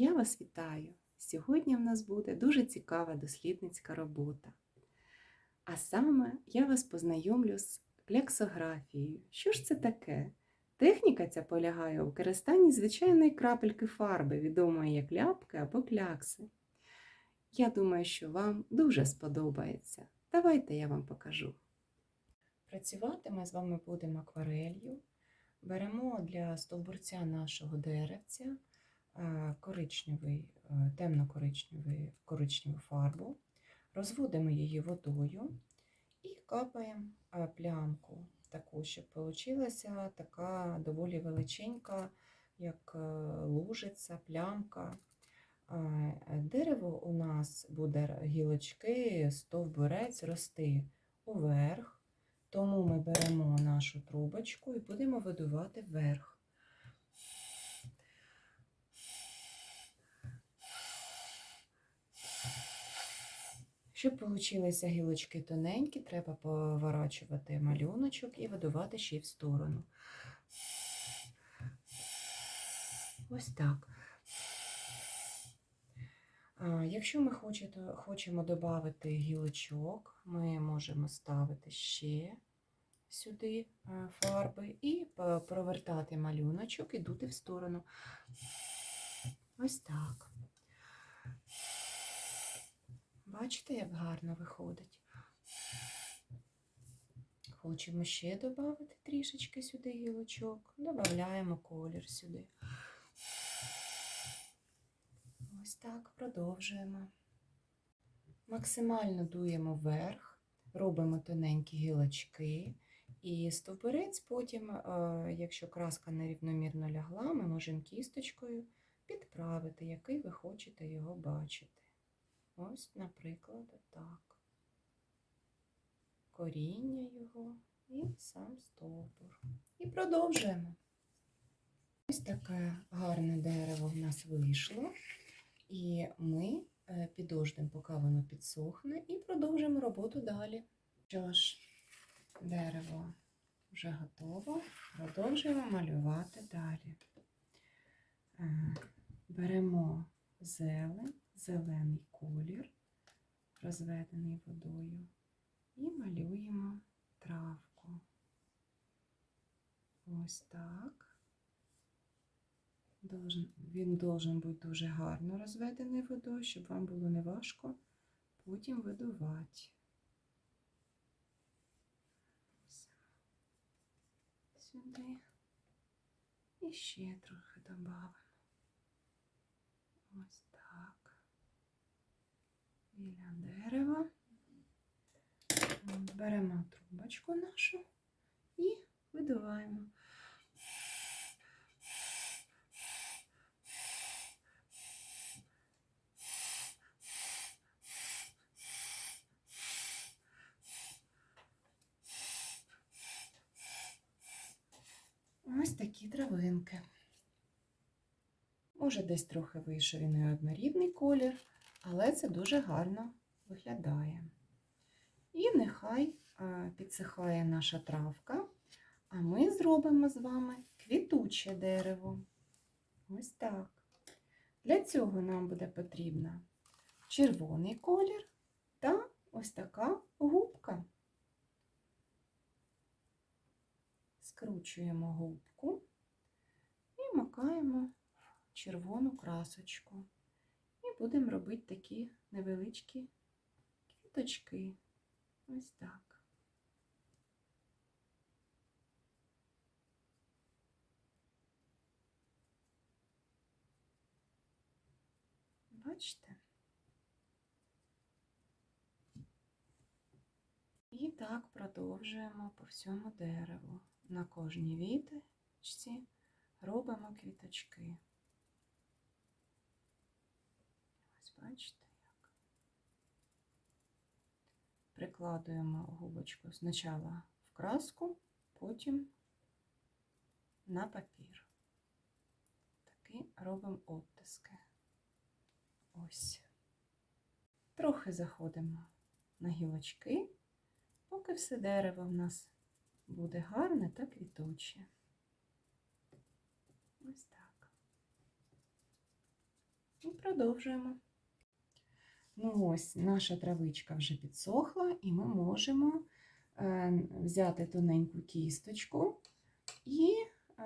Я вас вітаю! Сьогодні в нас буде дуже цікава дослідницька робота. А саме я вас познайомлю з кляксографією. Що ж це таке? Техніка ця полягає у використанні звичайної крапельки фарби, відомої як ляпки або клякси. Я думаю, що вам дуже сподобається. Давайте я вам покажу. Працювати ми з вами будемо акварелью. Беремо для стовбурця нашого деревця коричневий, е, темно-коричневий коричневу фарбу, розводимо її водою і капаємо е, плямку, таку, щоб вийшла така доволі величенька, як е, лужиця, плямка. Е, Дерево у нас буде гілочки, стовбурець рости уверх. Тому ми беремо нашу трубочку і будемо видувати вверх. Щоб получилися гілочки тоненькі, треба поворачувати малюночок і видувати ще в сторону. Ось так. Якщо ми хочемо додати гілочок, ми можемо ставити ще сюди е, фарби і провертати малюночок і дути в сторону. Ось так. Бачите, як гарно виходить. Хочемо ще додати трішечки сюди гілочок, додаємо колір сюди. Ось так продовжуємо. Максимально дуємо вверх, робимо тоненькі гілочки. І стовбурець потім, е, якщо краска нерівномірно лягла, ми можемо кісточкою підправити, який ви хочете його бачити. Ось, наприклад, так. Коріння його і сам стовбур. І продовжуємо. Ось таке гарне дерево в нас вийшло. І ми е, підождемо, поки воно підсохне, і продовжимо роботу далі. Що ж, дерево вже готово. Продовжуємо малювати далі. Е, Беремо зелень, зелений колір, розведений водою, і малюємо травку. Ось так. Він должен бути дуже гарно розведений водою, щоб вам було неважко потім видувати. Сюди. І ще трохи додамо. Ось. Біля дерева. Беремо трубочку нашу і видуваємо. Ось такі травинки. Може, десь трохи вийшов і неоднорідний колір, але це дуже гарно виглядає. І нехай е, підсихає наша травка, а ми зробимо з вами квітуче дерево. Ось так. Для цього нам буде потрібна червоний колір та ось така губка. Скручуємо губку і макаємо червону красочку. Будемо робити такі невеличкі квіточки. Ось так. Бачите? І так продовжуємо по всьому дереву. На кожній віточці робимо квіточки. Ось бачите як. Прикладуємо губочку спочатку в краску, потім на папір. Такі робимо оттиски. Ось. Трохи заходимо на гілочки, поки все дерево в нас буде гарне та квітуче. Ось так. І продовжуємо. Ну ось, наша травичка вже підсохла, і ми можемо е, взяти тоненьку кісточку і е,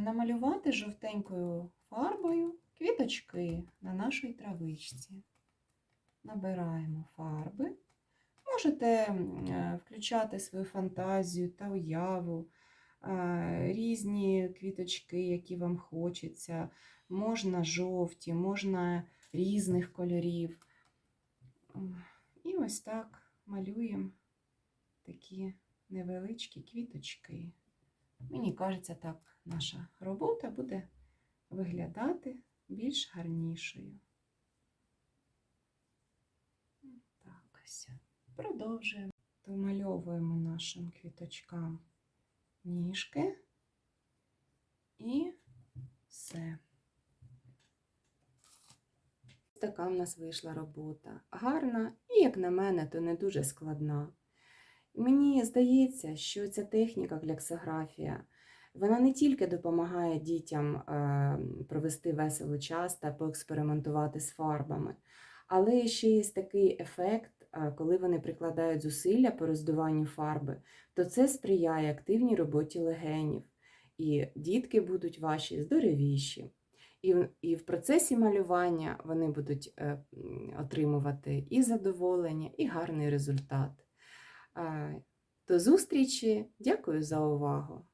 намалювати жовтенькою фарбою квіточки на нашій травичці. Набираємо фарби. Можете е, включати свою фантазію та уяву, різні квіточки, які вам хочеться. Можна жовті, можна різних кольорів. І ось так малюємо такі невеличкі квіточки. Мені кажеться, так наша робота буде виглядати більш гарнішою. Так, ось. Продовжуємо. Домальовуємо нашим квіточкам ніжки і все. Така в нас вийшла робота. Гарна і, як на мене, то не дуже складна. Мені здається, що ця техніка гляксографія, вона не тільки допомагає дітям е, провести веселий час та поекспериментувати з фарбами, але ще є такий ефект, е, коли вони прикладають зусилля по роздуванню фарби, то це сприяє активній роботі легенів, і дітки будуть ваші здоровіші. І, і в процесі малювання вони будуть е, отримувати і задоволення, і гарний результат. Е, До зустрічі! Дякую за увагу!